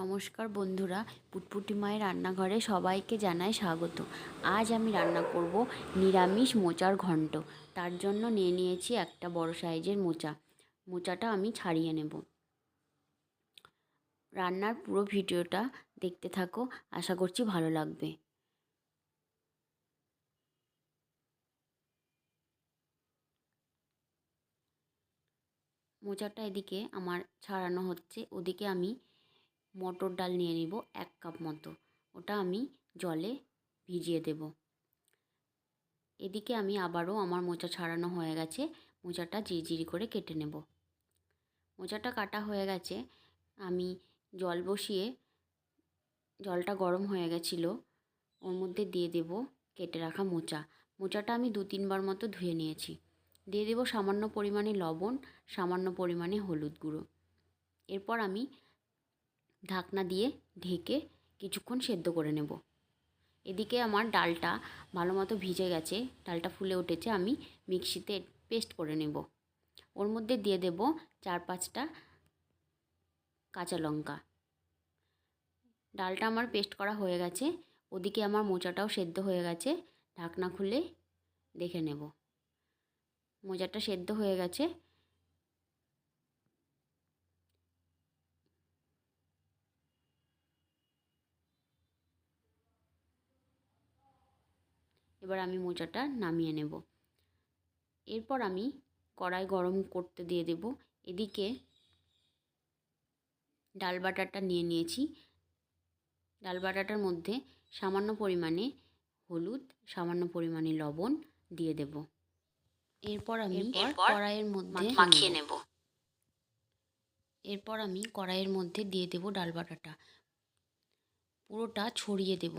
নমস্কার বন্ধুরা, পুটপুটি মায়ের রান্নাঘরে সবাইকে জানাই স্বাগত। আজ আমি রান্না করব নিরামিষ মোচার ঘন্ট। তার জন্য নিয়ে নিয়েছি একটা বড় সাইজের মোচা। মোচাটা আমি ছাড়িয়ে নেব। রান্নার পুরো ভিডিওটা দেখতে থাকো, আশা করছি ভালো লাগবে। মোচাটা এদিকে আমার ছাড়ানো হচ্ছে, ওদিকে আমি মটর ডাল নিয়ে নিব এক কাপ মতো। ওটা আমি জলে ভিজিয়ে দেব। এদিকে আমি আবারও আমার মোচা ছাড়ানো হয়ে গেছে। মোচাটা জিরিজিরি করে কেটে নেব। মোচাটা কাটা হয়ে গেছে। আমি জল বসিয়ে, জলটা গরম হয়ে গেছিল, ওর মধ্যে দিয়ে দেব কেটে রাখা মোচা। মোচাটা আমি দু তিনবার মতো ধুয়ে নিয়েছি। দিয়ে দেব সামান্য পরিমাণে লবণ, সামান্য পরিমাণে হলুদ গুঁড়ো। এরপর আমি ঢাকনা দিয়ে ঢেকে কিছুক্ষণ সেদ্ধ করে নেব। এদিকে আমার ডালটা ভালো মতো ভিজে গেছে, ডালটা ফুলে উঠেছে, আমি মিক্সিতে পেস্ট করে নেব। ওর মধ্যে দিয়ে দেব চার পাঁচটা কাঁচা লঙ্কা। ডালটা আমার পেস্ট করা হয়ে গেছে, ওদিকে আমার মোচাটাও সেদ্ধ হয়ে গেছে, ঢাকনা খুলে দেখে নেব। মোজাটা সেদ্ধ হয়ে গেছে এবার আমি মোচাটা নামিয়ে নেব। এরপর আমি কড়াই গরম করতে দিয়ে দেব। এদিকে ডাল বাটারটা নিয়ে নিয়েছি। ডাল বাটাটার মধ্যে সামান্য পরিমাণে হলুদ সামান্য পরিমাণে লবণ দিয়ে দেব। এরপর আমি কড়াইয়ের মধ্যে মাখিয়ে নেব। এরপর আমি কড়াইয়ের মধ্যে দিয়ে দেব ডাল বাটাটা। পুরোটা ছড়িয়ে দেব।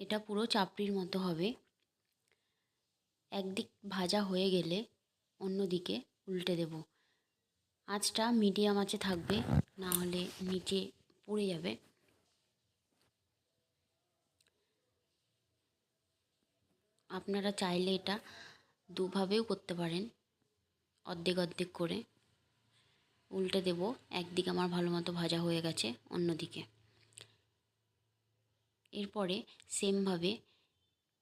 এটা পুরো চাপড়ির মতো হবে। একদিক ভাজা হয়ে গেলে অন্যদিকে উল্টে দেব। আঁচটা মিডিয়াম আঁচে থাকবে, না হলে নিচে পুড়ে যাবে। আপনারা চাইলে এটা দুভাবেও করতে পারেন, অর্ধেক অর্ধেক করে। উল্টে দেব, একদিকে আমার ভালো মতো ভাজা হয়ে গেছে, অন্যদিকে। এরপরে সেমভাবে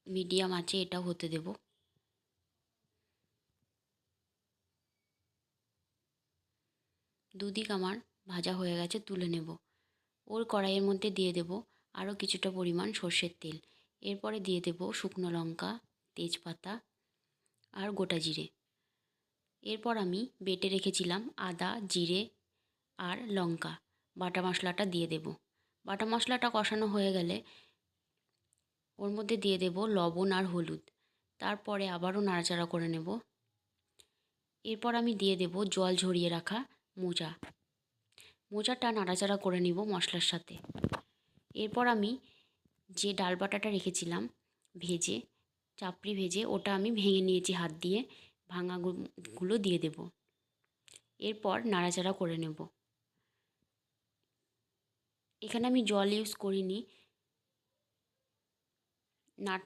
মিডিয়াম আছে, এটাও হতে দেব। দুদিক আমার ভাজা হয়ে গেছে, তুলে নেব। ওর কড়াইয়ের মধ্যে দিয়ে দেব আরও কিছুটা পরিমাণ সর্ষের তেল। এরপরে দিয়ে দেব শুকনো লঙ্কা, তেজপাতা আর গোটা জিরে। এরপর আমি বেটে রেখেছিলাম আদা, জিরে আর লঙ্কা। বাটা মশলাটা দিয়ে দেব। বাটা মশলাটা কষানো হয়ে গেলে ওর মধ্যে দিয়ে দেব লবণ আর হলুদ। তারপরে আবারও নাড়াচাড়া করে নেব। এরপর আমি দিয়ে দেব জল ঝরিয়ে রাখা মোজা মোচাটা নাড়াচাড়া করে নিব মশলার সাথে। এরপর আমি যে ডাল বাটাটা রেখেছিলাম ভেজে, চাপড়ি ভেজে, ওটা আমি ভেঙে নিয়েছি হাত দিয়ে ভাঙাগুলো দিয়ে দেব। এরপর নাড়াচাড়া করে নেব। এখানে আমি জল ইউজ করিনি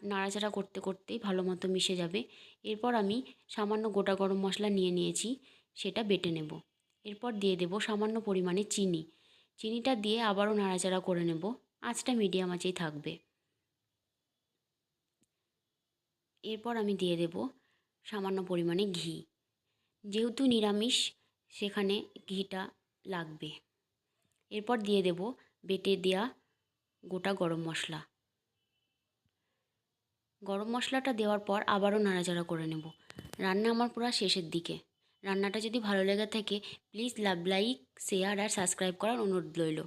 নাড়াচাড়া করতে করতেই ভালো মতো মিশে যাবে। এরপর আমি সামান্য গোটা গরম মশলা নিয়ে নিয়েছি, সেটা বেটে নেব। এরপর দিয়ে দেব সামান্য পরিমাণে চিনি। চিনিটা দিয়ে আবারও নাড়াচাড়া করে নেব। আঁচটা মিডিয়াম আঁচেই থাকবে। এরপর আমি দিয়ে দেব সামান্য পরিমাণে ঘি। যেহেতু নিরামিষ, সেখানে ঘিটা লাগবে। এরপর দিয়ে দেব বেটে দেওয়া গোটা গরম মশলা। গরম মশলাটা দেওয়ার পর আবারও নাড়াচাড়া করে নেব। রান্না আমার পুরো শেষের দিকে। রান্নাটা যদি ভালো লেগে থাকে প্লিজ লাভ লাইক শেয়ার আর সাবস্ক্রাইব করার অনুরোধ রইল।